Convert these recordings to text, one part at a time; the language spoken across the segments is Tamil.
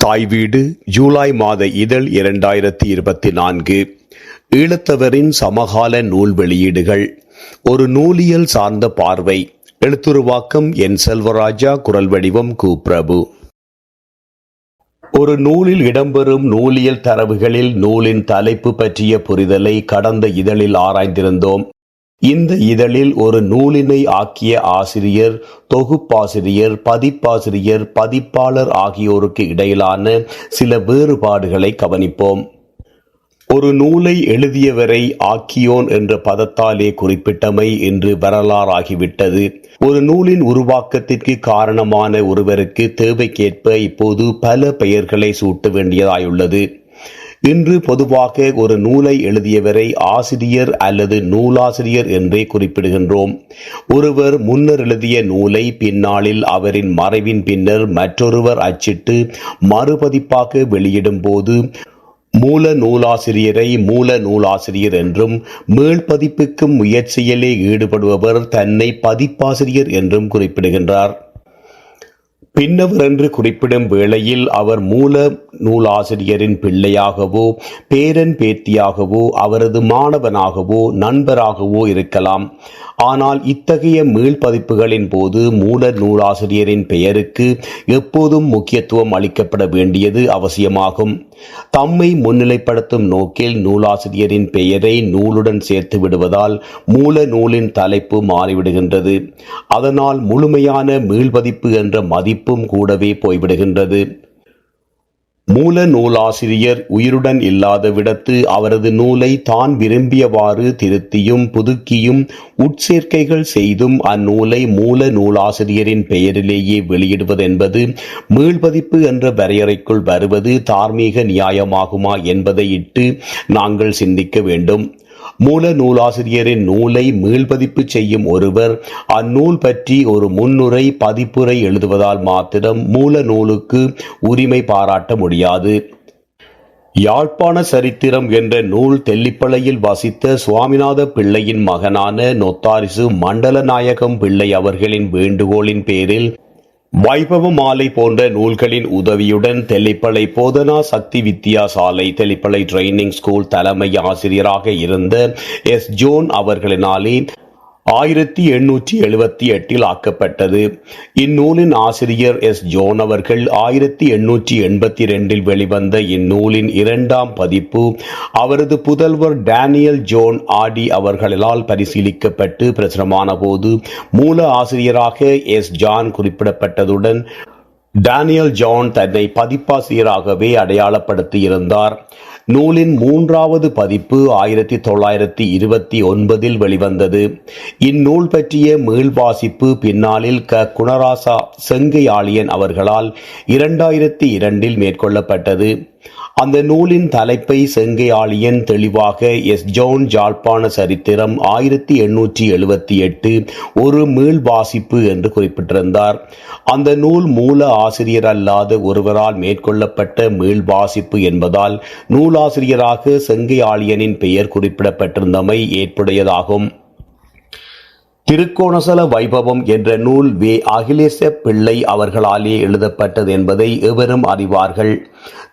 தாய் வீடு ஜூலை மாத இதழ் இரண்டாயிரத்தி இருபத்தி நான்கு. ஈழத்தவரின் சமகால நூல் வெளியீடுகள். ஒரு நூலியல் சார்ந்த பார்வை. எழுத்துருவாக்கம் என் செல்வராஜா குரல் வடிவம் கு. பிரபு. ஒரு நூலில் இடம்பெறும் நூலியல் தரவுகளில் நூலின் தலைப்பு பற்றிய புரிதலை கடந்த இதழில் ஆராய்ந்திருந்தோம். இந்த இதழில் ஒரு நூலினை ஆக்கிய ஆசிரியர் தொகுப்பாசிரியர் பதிப்பாசிரியர் பதிப்பாளர் ஆகியோருக்கு இடையிலான சில வேறுபாடுகளை கவனிப்போம். ஒரு நூலை எழுதியவரை ஆக்கியோன் என்ற பதத்தாலே குறிப்பிட்டமை என்று வரலாறாகிவிட்டது. ஒரு நூலின் உருவாக்கத்திற்கு காரணமான ஒருவருக்கு தேவைக்கேற்ப இப்போது பல பெயர்களை சூட்ட வேண்டியதாயுள்ளது. இன்று பொதுவாக ஒரு நூலை எழுதியவரை ஆசிரியர் அல்லது நூலாசிரியர் என்றே குறிப்பிடுகின்றோம். ஒருவர் முன்னர் எழுதிய நூலை பின்னாளில் அவரின் மறைவின் பின்னர் மற்றொருவர் அச்சிட்டு மறுபதிப்பாக வெளியிடும் போது மூல நூலாசிரியரை மூல நூலாசிரியர் என்றும் மீள்பதிப்புக்கும் முயற்சியிலே ஈடுபடுபவர் தன்னை பதிப்பாசிரியர் என்றும் குறிப்பிடுகின்றார். பின்னவர் என்று குறிப்பிடும் வேளையில் அவர் மூல நூலாசிரியரின் பிள்ளையாகவோ பேரன் பேத்தியாகவோ அவரது மாணவனாகவோ நண்பராகவோ இருக்கலாம். ஆனால் இத்தகைய மீள்பதிப்புகளின் போது மூல நூலாசிரியரின் பெயருக்கு எப்போதும் முக்கியத்துவம் அளிக்கப்பட வேண்டியது அவசியமாகும். தம்மை முன்னிலைப்படுத்தும் நோக்கில் நூலாசிரியரின் பெயரை நூலுடன் சேர்த்து விடுவதால் மூல நூலின் தலைப்பு மாறிவிடுகின்றது. அதனால் முழுமையான மீள்பதிப்பு என்ற மதிப்பு மதிப்பும் கூடவே போய்விடுகின்றது. மூல நூலாசிரியர் உயிருடன் இல்லாத விடத்து அவரது நூலை தான் விரும்பியவாறு திருத்தியும் புதுக்கியும் உட்சேர்க்கைகள் செய்தும் அந்நூலை மூல நூலாசிரியரின் பெயரிலேயே வெளியிடுவதென்பது மீள்பதிப்பு என்ற வரையறைக்குள் வருவது தார்மீக நியாயமாகுமா என்பதை இட்டு நாங்கள் சிந்திக்க வேண்டும். மூல நூலாசிரியரின் நூலை மீள்பதிப்பு செய்யும் ஒருவர் அந்நூல் பற்றி ஒரு முன்னுரை பதிப்புரை எழுதுவதால் மாத்திரம் மூல நூலுக்கு உரிமை பாராட்ட முடியாது. யாழ்ப்பாண சரித்திரம் என்ற நூல் தெல்லிப்பளையில் வசித்த சுவாமிநாத பிள்ளையின் மகனான நொத்தாரிசு மண்டலநாயகம் பிள்ளை அவர்களின் வேண்டுகோளின் பேரில் வைபவ மாலை போன்ற நூல்களின் உதவியுடன் தெல்லிப்பளை போதனா சக்தி வித்தியாசாலை தெல்லிப்பளை ட்ரைனிங் ஸ்கூல் தலைமை ஆசிரியராக இருந்த எஸ் ஜோன் அவர்களினாலே ஆயிரத்தி எண்ணூற்றி எழுபத்தி எட்டில் ஆக்கப்பட்டது. இந்நூலின் ஆசிரியர் எஸ். ஜோன் அவர்கள் ஆயிரத்தி எண்ணூற்றி எண்பத்தி ரெண்டில் வெளிவந்த இந்நூலின் இரண்டாம் பதிப்பு அவரது புதல்வர் டேனியல் ஜோன் ஆடி அவர்களால் பரிசீலிக்கப்பட்டு பிரசுரமான போது மூல ஆசிரியராக எஸ். ஜான் குறிப்பிடப்பட்டதுடன் டேனியல் ஜான் தன்னை பதிப்பாசிரியராகவே அடையாளப்படுத்தியிருந்தார். நூலின் மூன்றாவது பதிப்பு ஆயிரத்தி தொள்ளாயிரத்தி இருபத்தி ஒன்பதில் வெளிவந்தது. இந்நூல் பற்றிய மீள்வாசிப்பு பின்னாளில் க. குணராசா செங்கையாளியன் அவர்களால் இரண்டாயிரத்தி இரண்டில் மேற்கொள்ளப்பட்டது. அந்த நூலின் தலைப்பை செங்கையாளியன் தெளிவாக எஸ். ஜோன் ஜாழ்ப்பாண சரித்திரம் ஆயிரத்தி எண்ணூற்றி எழுபத்தி எட்டு ஒரு மீள் வாசிப்பு என்று குறிப்பிட்டிருந்தார். அந்த நூல் மூல ஆசிரியர் அல்லாத ஒருவரால் மேற்கொள்ளப்பட்ட மீள் வாசிப்பு என்பதால் நூலாசிரியராக செங்கையாளியனின் பெயர் குறிப்பிடப்பட்டிருந்தமை ஏற்புடையதாகும். திருக்கோணசல வைபவம் என்ற நூல் வே. அகிலேச பிள்ளை அவர்களாலே எழுதப்பட்டது என்பதை எவரும் அறிவார்கள்.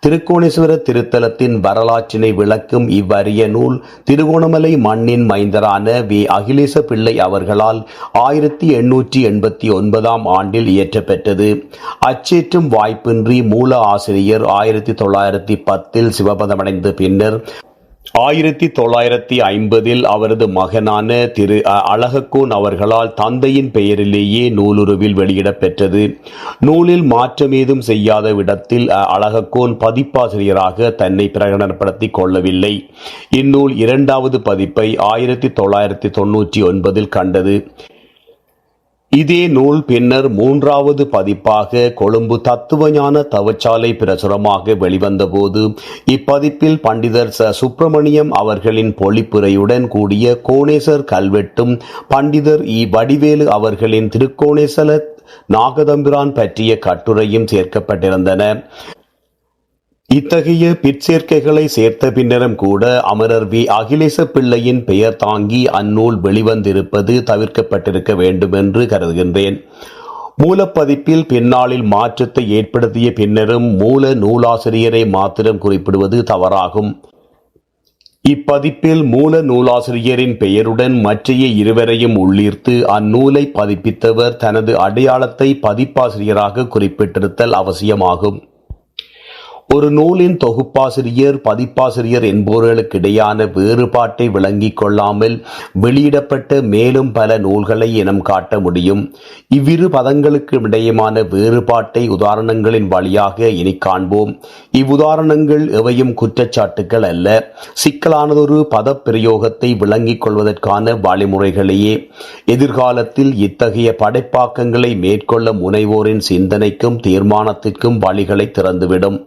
திருக்கோணேஸ்வர திருத்தலத்தின் வரலாற்றினை விளக்கும் இவ்வரிய நூல் திருகோணமலை மண்ணின் மைந்தரான வே. அகிலேச பிள்ளை அவர்களால் ஆயிரத்தி எண்ணூற்றி எண்பத்தி ஒன்பதாம் ஆண்டில் இயற்றப்பெற்றது. அச்சேற்றும் வாய்ப்பின்றி மூல ஆசிரியர் ஆயிரத்தி தொள்ளாயிரத்தி பத்தில் சிவபதமடைந்த பின்னர் ஆயிரத்தி தொள்ளாயிரத்தி ஐம்பதில் அவரது மகனான திரு அ. அழகக்கோன் அவர்களால் தந்தையின் பெயரிலேயே நூலுருவில் வெளியிடப்பெற்றது நூலில் மாற்றமேதும் செய்யாத விடத்தில் அழகக்கோன் பதிப்பாசிரியராக தன்னை பிரகடனப்படுத்திக் கொள்ளவில்லை இந்நூல் இரண்டாவது பதிப்பை ஆயிரத்தி தொள்ளாயிரத்தி தொன்னூற்றி ஒன்பதில் கண்டது இதே நூல் பின்னர் மூன்றாவது பதிப்பாக கொழும்பு தத்துவஞான தவச்சாலை பிரசுரமாக வெளிவந்தபோது இப்பதிப்பில் பண்டிதர் ச. சுப்பிரமணியம் அவர்களின் பொழிப்புரையுடன் கூடிய கோணேசர் கல்வெட்டும் பண்டிதர் இ. வடிவேலு அவர்களின் திருக்கோணேசல நாகதம்பிரான் பற்றிய கட்டுரையும் சேர்க்கப்பட்டிருந்தன. இத்தகைய பிற்சேர்க்கைகளை சேர்த்த பின்னரும் கூட அமரர் வி. அகிலேச பிள்ளையின் பெயர் தாங்கி அந்நூல் வெளிவந்திருப்பது தவிர்க்கப்பட்டிருக்க வேண்டும் என்று கருதுகின்றேன். மூலப்பதிப்பில் பின்னாளில் மாற்றத்தை ஏற்படுத்திய பின்னரும் மூல நூலாசிரியரை மாத்திரம் குறிப்பிடுவது தவறாகும். இப்பதிப்பில் மூல நூலாசிரியரின் பெயருடன் மற்றைய இருவரையும் உள்ளீர்த்து அந்நூலை பதிப்பித்தவர் தனது அடையாளத்தை பதிப்பாசிரியராக குறிப்பிட்டிருத்தல் அவசியமாகும். ஒரு நூலின் தொகுப்பாசிரியர் பதிப்பாசிரியர் என்பவர்களுக்கிடையான வேறுபாட்டை விளங்கிக் கொள்ளாமல் வெளியிடப்பட்ட மேலும் பல நூல்களை இனம் காட்ட முடியும். இவ்விரு பதங்களுக்கு இடையமான வேறுபாட்டை உதாரணங்களின் வழியாக இனி காண்போம். இவ்வுதாரணங்கள் எவையும் குற்றச்சாட்டுகள் அல்ல. சிக்கலானதொரு பதப்பிரயோகத்தை விளங்கிக் கொள்வதற்கான வழிமுறைகளையே. எதிர்காலத்தில் இத்தகைய படைப்பாக்கங்களை மேற்கொள்ள முனைவோரின் சிந்தனைக்கும் தீர்மானத்திற்கும் வழிகளை திறந்துவிடும்.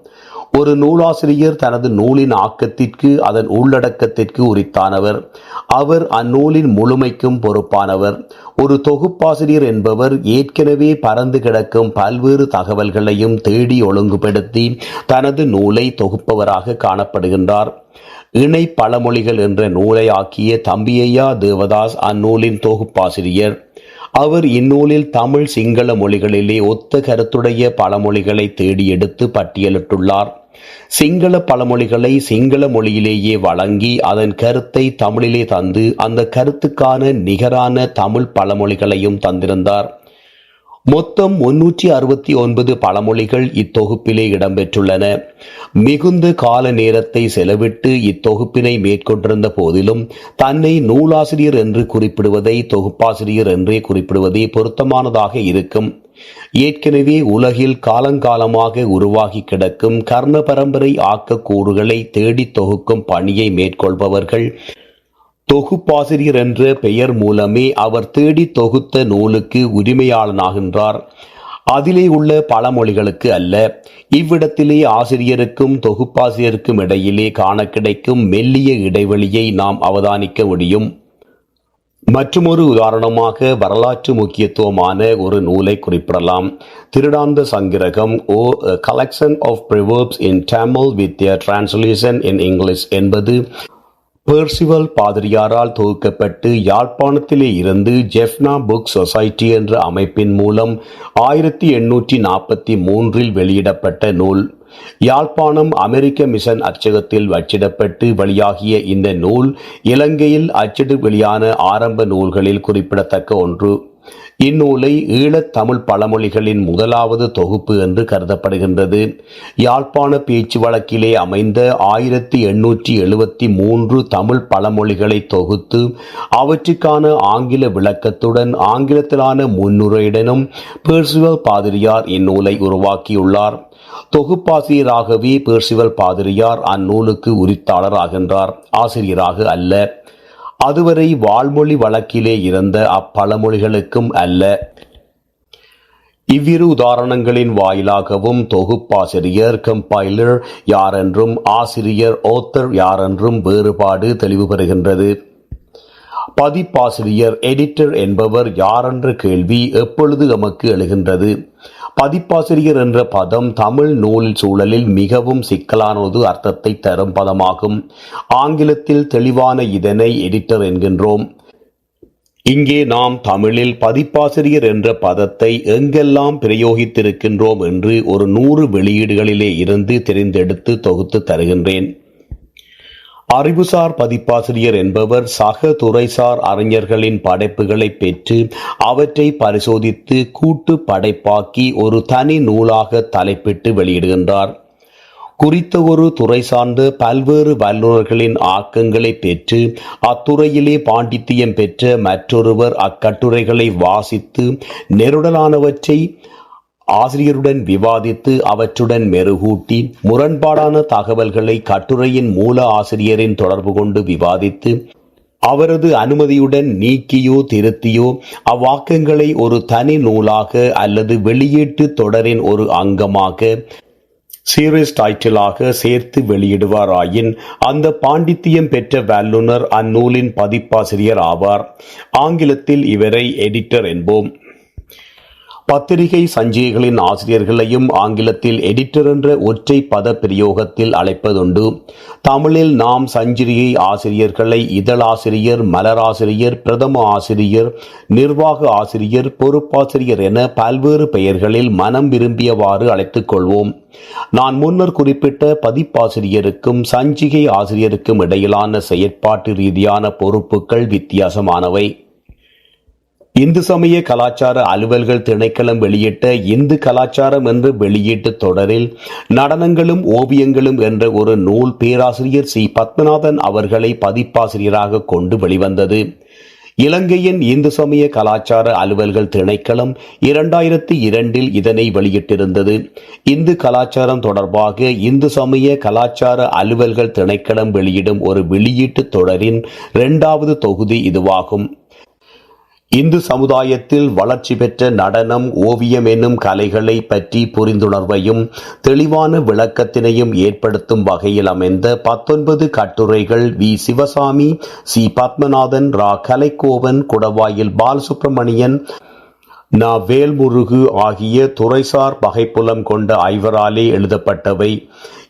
ஒரு நூலாசிரியர் தனது நூலின் ஆக்கத்திற்கு அதன் உள்ளடக்கத்திற்கு உரித்தானவர். அவர் அந்நூலின் முழுமைக்கும் பொறுப்பானவர். ஒரு தொகுப்பாசிரியர் என்பவர் ஏற்கனவே பறந்து கிடக்கும் பல்வேறு தகவல்களையும் தேடி ஒழுங்குபடுத்தி தனது நூலை தொகுப்பவராக காணப்படுகின்றார். இணை பழமொழிகள் என்ற நூலை ஆக்கிய தம்பியையா தேவதாஸ் அந்நூலின் தொகுப்பாசிரியர். அவர் இந்நூலில் தமிழ் சிங்கள மொழிகளிலே ஒத்த கருத்துடைய பழமொழிகளை தேடி எடுத்து பட்டியலிட்டுள்ளார். சிங்கள பழமொழிகளை சிங்கள மொழியிலேயே வழங்கி அதன் கருத்தை தமிழிலே தந்து அந்த கருத்துக்கான நிகரான தமிழ் பழமொழிகளையும் தந்திருந்தார். மொத்தம் முன்னூற்றி அறுபத்தி ஒன்பது பழமொழிகள் இத்தொகுப்பிலே இடம்பெற்றுள்ளன. மிகுந்த கால நேரத்தை செலவிட்டு இத்தொகுப்பினை மேற்கொண்டிருந்த போதிலும் தன்னை நூலாசிரியர் என்று குறிப்பிடுவதை தொகுப்பாசிரியர் என்றே குறிப்பிடுவதே பொருத்தமானதாக இருக்கும். ஏற்கனவே உலகில் காலங்காலமாக உருவாகி கிடக்கும் கர்ண பரம்பரை ஆக்கக்கூறுகளை தேடி தொகுக்கும் பணியை மேற்கொள்பவர்கள். தொகுப்பாசிரியர் என்ற பெயர் மூலமே அவர் தேடி தொகுத்த நூலுக்கு உரிமையாளனாகின்றார். அதிலே உள்ள பழமொழிகளுக்கு அல்ல இவ்விடத்திலே ஆசிரியருக்கும் தொகுப்பாசிரியருக்கும் இடையிலே காண கிடைக்கும் மெல்லிய இடைவெளியை நாம் அவதானிக்க முடியும். மற்றுமொரு உதாரணமாக வரலாற்று முக்கியத்துவமான ஒரு நூலை குறிப்பிடலாம். திருடாந்த சங்கிரகம் or collection of proverbs in Tamil with translation in English என்பது பெர்சிவல் பாதிரியாரால் தொகுக்கப்பட்டு யாழ்ப்பாணத்திலே இருந்து ஜெஃப்னா புக் சொசைட்டி என்ற அமைப்பின் மூலம் ஆயிரத்தி எண்ணூற்றி நாற்பத்தி மூன்றில் வெளியிடப்பட்ட நூல். யாழ்ப்பாணம் அமெரிக்க மிஷன் அச்சகத்தில் அச்சிடப்பட்டு வெளியாகிய இந்த நூல் இலங்கையில் அச்சிடு வெளியான ஆரம்ப நூல்களில் குறிப்பிடத்தக்க ஒன்று. இந்நூலை ஈழத் தமிழ் பழமொழிகளின் முதலாவது தொகுப்பு என்று கருதப்படுகின்றது. யாழ்ப்பாண பேச்சு வழக்கிலே அமைந்த ஆயிரத்தி எண்ணூற்றி எழுபத்தி மூன்று தமிழ் பழமொழிகளை தொகுத்து அவற்றுக்கான ஆங்கில விளக்கத்துடன் ஆங்கிலத்திலான முன்னுரையுடனும் பேர்சுவல் பாதிரியார் இந்நூலை உருவாக்கியுள்ளார். தொகுப்பாசிரியராகவே பேர்சிவல் பாதிரியார் அந்நூலுக்கு உரித்தாளர் ஆகின்றார் ஆசிரியராக அல்ல. அதுவரை வாழ்மொழி வழக்கிலே இருந்த அப்பழமொழிகளுக்கும் அல்ல. இவ்விரு உதாரணங்களின் வாயிலாகவும் தொகுப்பாசிரியர் கம்பைலர் யாரென்றும் ஆசிரியர் ஓத்தர் யாரென்றும் வேறுபாடு தெளிவு பெறுகின்றது. பதிப்பாசிரியர் எடிட்டர் என்பவர் யாரென்ற கேள்வி எப்பொழுது நமக்கு எழுகின்றது? பதிப்பாசிரியர் என்ற பதம் தமிழ் நூல் சூழலில் மிகவும் சிக்கலானது அர்த்தத்தை தரும் பதமாகும். ஆங்கிலத்தில் தெளிவான இதனை எடிட்டர் என்கின்றோம். இங்கே நாம் தமிழில் பதிப்பாசிரியர் என்ற பதத்தை எங்கெல்லாம் பிரயோகித்திருக்கின்றோம் என்று ஒரு நூறு வெளியீடுகளிலே இருந்து தெரிந்தெடுத்து தொகுத்து தருகின்றேன். அறிவுசார் பதிப்பாசிரியர் என்பவர் சக துறைசார் அறிஞர்களின் படைப்புகளை பெற்று அவற்றை பரிசோதித்து கூட்டு படைப்பாக்கி ஒரு தனி நூலாக தலைப்பிட்டு வெளியிடுகின்றார். குறித்த ஒரு துறை சார்ந்த பல்வேறு வல்லுநர்களின் ஆக்கங்களை பெற்று அத்துறையிலே பாண்டித்தியம் பெற்ற மற்றொருவர் அக்கட்டுரைகளை வாசித்து நெருடலானவற்றை ஆசிரியருடன் விவாதித்து அவற்றுடன் மெருகூட்டி முரண்பாடான தகவல்களை கட்டுரையின் மூல ஆசிரியரின் தொடர்பு கொண்டு விவாதித்து அவரது அனுமதியுடன் நீக்கியோ திருத்தியோ அவ்வாக்கங்களை ஒரு தனி நூலாக அல்லது வெளியீட்டு தொடரின் ஒரு அங்கமாக சீரியஸ் டைட்டிலாக சேர்த்து வெளியிடுவாராயின் அந்த பாண்டித்தியம் பெற்ற வல்லுனர் அந்நூலின் பதிப்பாசிரியர் ஆவார். ஆங்கிலத்தில் இவரை எடிட்டர் என்போம். பத்திரிகை சஞ்சிகைகளின் ஆசிரியர்களையும் ஆங்கிலத்தில் எடிட்டர் என்ற ஒற்றை பத பிரயோகத்தில் அழைப்பதுண்டு. தமிழில் நாம் சஞ்சிகை ஆசிரியர்களை இதழாசிரியர் மலராசிரியர் பிரதம ஆசிரியர் நிர்வாக ஆசிரியர் பொறுப்பாசிரியர் என பல்வேறு பெயர்களில் மனம் விரும்பியவாறு அழைத்துக் கொள்வோம். நான் முன்னர் குறிப்பிட்ட பதிப்பாசிரியருக்கும் சஞ்சிகை ஆசிரியருக்கும் இடையிலான செயற்பாட்டு ரீதியான பொறுப்புகள் வித்தியாசமானவை. இந்து சமய கலாச்சார அலுவல்கள் திணைக்களம் வெளியிட்ட இந்து கலாச்சாரம் என்ற வெளியீட்டு தொடரில் நடனங்களும் ஓவியங்களும் என்ற ஒரு நூல் பேராசிரியர் சி. பத்மநாதன் அவர்களை பதிப்பாசிரியராக கொண்டு வெளிவந்தது. இலங்கையின் இந்து சமய கலாச்சார அலுவல்கள் திணைக்களம் இரண்டாயிரத்தி இரண்டில் இதனை வெளியிட்டிருந்தது. இந்து கலாச்சாரம் தொடர்பாக இந்து சமய கலாச்சார அலுவல்கள் திணைக்களம் வெளியிடும் ஒரு வெளியீட்டு தொடரின் இரண்டாவது தொகுதி இதுவாகும். இந்து சமுதாயத்தில் வளர்ச்சி பெற்ற நடனம் ஓவியம் என்னும் கலைகளை பற்றி புரிந்துணர்வையும் தெளிவான விளக்கத்தினையும் ஏற்படுத்தும் வகையில் அமைந்த பத்தொன்பது கட்டுரைகள் வி. சிவசாமி சி. பத்மநாதன் ரா. கலைக்கோவன் குடவாயில் பாலசுப்பிரமணியன் நா. வேல்முருகு ஆகிய துறைசார் வகைப்புலம் கொண்ட ஐவராலே எழுதப்பட்டவை.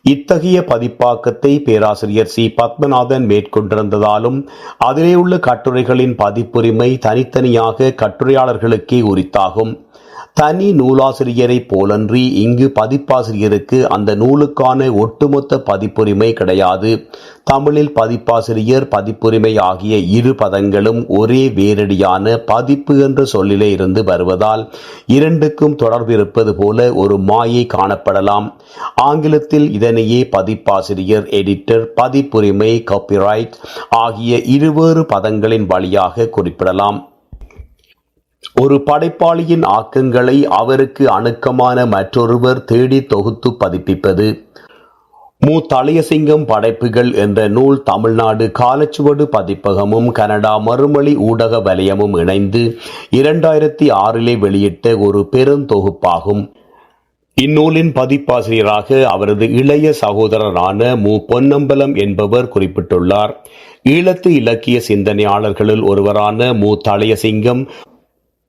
இத்தகைய பதிப்பாக்கத்தை பேராசிரியர் சி. பத்மநாதன் மேற்கொண்டிருந்ததாலும் அதிலே உள்ள கட்டுரைகளின் பதிப்புரிமை தனித்தனியாக கட்டுரையாளர்களுக்கே உரித்தாகும். தனி நூலாசிரியரை போலன்றி இங்கு பதிப்பாசிரியருக்கு அந்த நூலுக்கான ஒட்டுமொத்த பதிப்புரிமை கிடையாது. தமிழில் பதிப்பாசிரியர் பதிப்புரிமை ஆகிய இரு பதங்களும் ஒரே வேரடியான பதிப்பு என்ற சொல்லிலே இருந்து வருவதால் இரண்டுக்கும் தொடர்பு இருப்பது போல ஒரு மாயை காணப்படலாம். ஆங்கிலத்தில் இதனையே பதிப்பாசிரியர் எடிட்டர் பதிப்புரிமை காப்பிரைட் ஆகிய இருவேறு பதங்களின் வழியாக குறிப்பிடலாம். ஒரு படைப்பாளியின் ஆக்கங்களை அவருக்கு அணுக்கமான மற்றொருவர் தேடி தொகுத்து பதிப்பிப்பது. மு. தளையசிங்கம் படைப்புகள் என்ற நூல் தமிழ்நாடு காலச்சுவடு பதிப்பகமும் கனடா மறுமொழி ஊடக வலயமும் இணைந்து இரண்டாயிரத்தி ஆறிலே வெளியிட்ட ஒரு பெருந்தொகுப்பாகும் இந்நூலின் பதிப்பாசிரியராக அவரது இளைய சகோதரரான மு. பொன்னம்பலம் என்பவர் குறிப்பிட்டுள்ளார். ஈழத்து இலக்கிய சிந்தனையாளர்களில் ஒருவரான மு. தளையசிங்கம்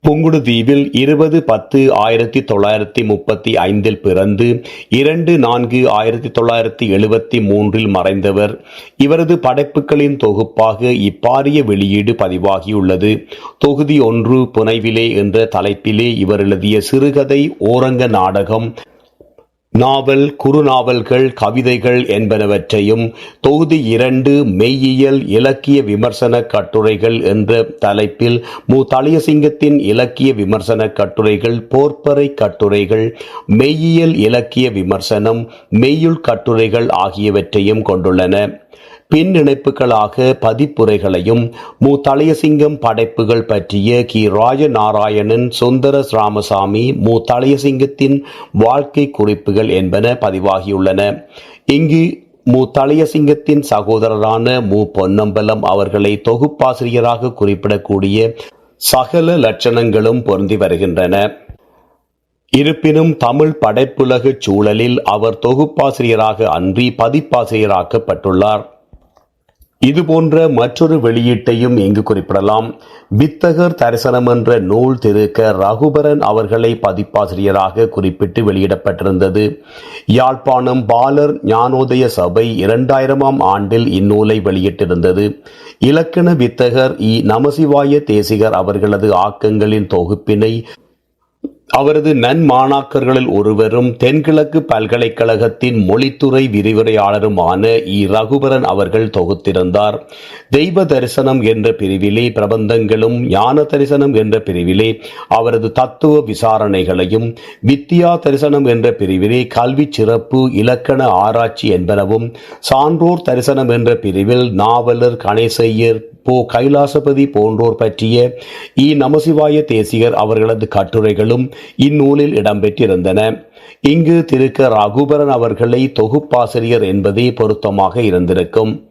புங்குடுதீவில் இருபது பத்து ஆயிரத்தி தொள்ளாயிரத்தி முப்பத்தி ஐந்தில் பிறந்து இரண்டு நான்கு ஆயிரத்தி தொள்ளாயிரத்தி எழுபத்தி மூன்றில் மறைந்தவர். இவரது படைப்புகளின் தொகுப்பாக இப்பாரிய வெளியீடு பதிவாகியுள்ளது. தொகுதி ஒன்று புனைவிலே என்ற தலைப்பிலே இவர் எழுதிய சிறுகதை ஓரங்க நாடகம் நாவல் குறுநாவல்கள் கவிதைகள் என்பனவற்றையும் தொகுதி இரண்டு மெய்யியல் இலக்கிய விமர்சன கட்டுரைகள் என்ற தலைப்பில் மு. தளியசிங்கத்தின் இலக்கிய விமர்சன கட்டுரைகள் போர்ப்பறை கட்டுரைகள் மெய்யியல் இலக்கிய விமர்சனம் மெய்யுள் கட்டுரைகள் ஆகியவற்றையும் கொண்டுள்ளன. பின் இணைப்புகளாக பதிப்புரைகளையும் மு தளையசிங்கம் படைப்புகள் பற்றிய கி. ராஜநாராயணன் சுந்தர ராமசாமி மு தளையசிங்கத்தின் வாழ்க்கை குறிப்புகள் என்பன பதிவாகியுள்ளன. இங்கு மு தளையசிங்கத்தின் சகோதரரான மு. பொன்னம்பலம் அவர்களை தொகுப்பாசிரியராக குறிப்பிடக்கூடிய சகல லட்சணங்களும் பொருந்தி வருகின்றன. இருப்பினும் தமிழ் படைப்புலக சூழலில் அவர் தொகுப்பாசிரியராக அன்றி பதிப்பாசிரியராக்கப்பட்டுள்ளார். இதுபோன்ற மற்றொரு வெளியீட்டையும் இங்கு குறிப்பிடலாம். வித்தகர் தரிசனம் என்ற நூல் திரு க ரகுபரன் அவர்களை பதிப்பாசிரியராக குறிப்பிட்டு வெளியிடப்பட்டிருந்தது. யாழ்ப்பாணம் பாலர் ஞானோதய சபை இரண்டாயிரமாம் ஆண்டில் இந்நூலை வெளியிட்டிருந்தது. இலக்கண வித்தகர் இ. நமசிவாய தேசிகர் அவர்களது ஆக்கங்களின் தொகுப்பினை அவரது நன்மாணாக்கர்களில் ஒருவரும் தென்கிழக்கு பல்கலைக்கழகத்தின் மொழித்துறை விரிவுரையாளருமான இ. ரகுபரன் அவர்கள் தொகுத்திருந்தார். தெய்வ தரிசனம் என்ற பிரிவிலே பிரபந்தங்களும் ஞான தரிசனம் என்ற பிரிவிலே அவரது தத்துவ விசாரணைகளையும் வித்யா தரிசனம் என்ற பிரிவிலே கல்வி சிறப்பு இலக்கண ஆராய்ச்சி என்பனவும் சான்றோர் தரிசனம் என்ற பிரிவில் நாவலர் கணேசையர் போ. கைலாசபதி போன்றோர் பற்றிய இ. நமசிவாய தேசிகர் அவர்களது கட்டுரைகளும் இந்நூலில் இடம்பெற்றிருந்தன. இங்கு திருக்க ரகுபரன் அவர்களை தொகுப்பாசிரியர் என்பதே பொருத்தமாக இருந்திருக்கும்.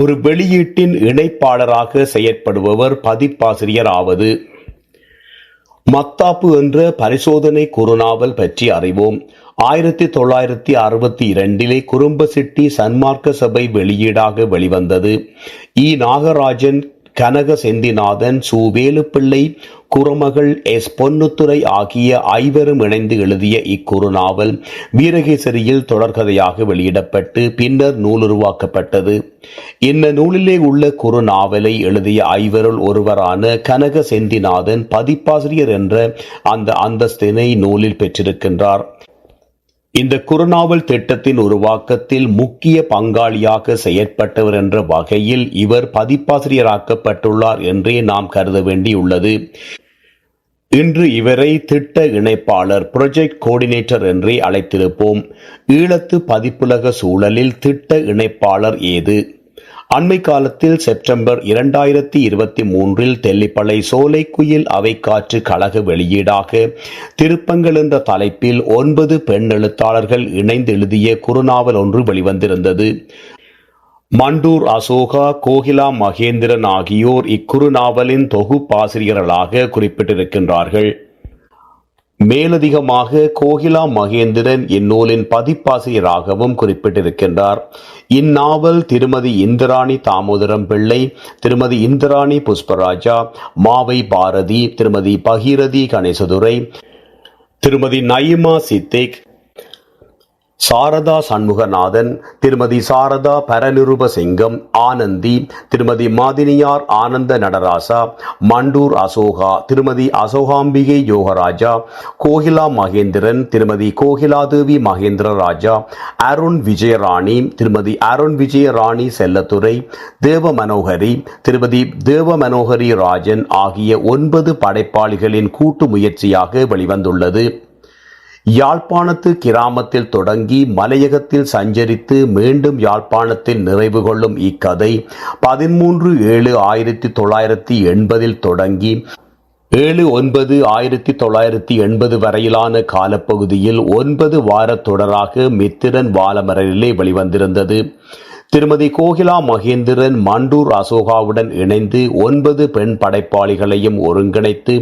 ஒரு வெளியீட்டின் இணைப்பாளராக செயற்படுபவர் பதிப்பாசிரியர் ஆவது. மத்தாப்பு என்ற பரிசோதனை குறுநாவல் பற்றி அறிவோம். ஆயிரத்தி தொள்ளாயிரத்தி அறுபத்தி இரண்டிலே குறும்பசிட்டி சன்மார்க்க சபை வெளியீடாக வெளிவந்தது. இ. நாகராஜன் கனக செந்திநாதன் சு வேலுப்பிள்ளை குறுமகள் எஸ். பொன்னுத்துறை ஆகிய ஐவரும் இணைந்து எழுதிய இக்குறுநாவல் வீரகேசரியில் தொடர்கதையாக வெளியிடப்பட்டு பின்னர் நூலுருவாக்கப்பட்டது. இந்த நூலிலே உள்ள குறுநாவலை எழுதிய ஐவருள் ஒருவரான கனக செந்திநாதன் பதிப்பாசிரியர் என்ற அந்த அந்தஸ்தினை நூலில் பெற்றிருக்கின்றார். இந்த குறுநாவல் திட்டத்தின் உருவாக்கத்தில் முக்கிய பங்காளியாக செயற்பட்டவர் என்ற வகையில் இவர் பதிப்பாசிரியராக்கப்பட்டுள்ளார் என்றே நாம் கருத வேண்டியுள்ளது. இன்று இவரை திட்ட இணைப்பாளர் புரொஜெக்ட் கோஆர்டினேட்டர் என்றே அழைத்திருப்போம். ஈழத்து பதிப்புலக சூழலில் திட்ட இணைப்பாளர் ஏது? அண்மை காலத்தில் செப்டம்பர் இரண்டாயிரத்தி இருபத்தி மூன்றில் தெல்லிப்பளை சோலைக்குயில் அவைக்காற்று கழக வெளியீடாக திருப்பங்கள் என்ற தலைப்பில் ஒன்பது பெண் எழுத்தாளர்கள் இணைந்து எழுதிய குறுநாவல் ஒன்று வெளிவந்திருந்தது. மண்டூர் அசோகா கோகிலா மகேந்திரன் ஆகியோர் இக்குறுநாவலின் தொகுப்பாசிரியர்களாக குறிப்பிட்டிருக்கின்றார்கள். மேலதிகமாக கோகிலா மகேந்திரன் இந்நூலின் பதிப்பாசிரியராகவும் குறிப்பிட்டிருக்கின்றார். இந்நாவல் திருமதி இந்திராணி தாமோதரம் பிள்ளை திருமதி இந்திராணி புஷ்பராஜா மாவை பாரதி திருமதி பகீரதி கணேசதுரை திருமதி நயிமா சித்திக் சாரதா சண்முகநாதன் திருமதி சாரதா பரநிருப சிங்கம் ஆனந்தி திருமதி மாதினியார் ஆனந்த நடராசா மண்டூர் அசோகா திருமதி அசோகாம்பிகை யோகராஜா கோகிலா மகேந்திரன் திருமதி கோகிலாதேவி மகேந்திர ராஜா அருண் விஜயராணி திருமதி அருண் விஜயராணி செல்லத்துறை தேவ மனோகரி திருமதி தேவ மனோகரி ராஜன் ஆகிய ஒன்பது படைப்பாளிகளின் கூட்டு முயற்சியாக வெளிவந்துள்ளது. யாழ்ப்பாணத்து கிராமத்தில் தொடங்கி மலையகத்தில் சஞ்சரித்து மீண்டும் யாழ்ப்பாணத்தில் நிறைவு கொள்ளும் இக்கதை பதிமூன்று ஏழு ஆயிரத்தி தொள்ளாயிரத்தி எண்பதில் தொடங்கி ஏழு ஒன்பது ஆயிரத்தி தொள்ளாயிரத்தி எண்பது வரையிலான காலப்பகுதியில் ஒன்பது வார தொடராக மித்திரன் வாலமரலிலே வெளிவந்திருந்தது. திருமதி கோகிலா மகேந்திரன் மண்டூர் அசோகாவுடன் இணைந்து ஒன்பது பெண் படைப்பாளிகளையும் ஒருங்கிணைத்து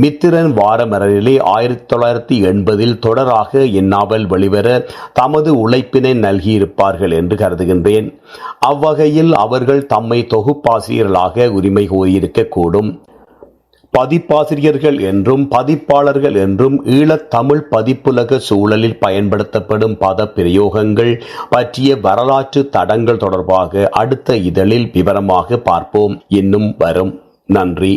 மித்திரன் வாரமரலிலே ஆயிரத்தி தொள்ளாயிரத்தி எண்பதில் தொடராக இந்நாவல் வெளிவர தமது உழைப்பினை நல்கியிருப்பார்கள் என்று கருதுகின்றேன். அவ்வகையில் அவர்கள் தம்மை தொகுப்பாசிரியர்களாக உரிமை கோரியிருக்கக்கூடும். பதிப்பாசிரியர்கள் என்றும் பதிப்பாளர்கள் என்றும் ஈழத்தமிழ் பதிப்புலக சூழலில் பயன்படுத்தப்படும் பத பிரயோகங்கள் பற்றிய வரலாற்று தடங்கள் தொடர்பாக அடுத்த இதழில் விவரமாக பார்ப்போம். இன்னும் வரும். நன்றி.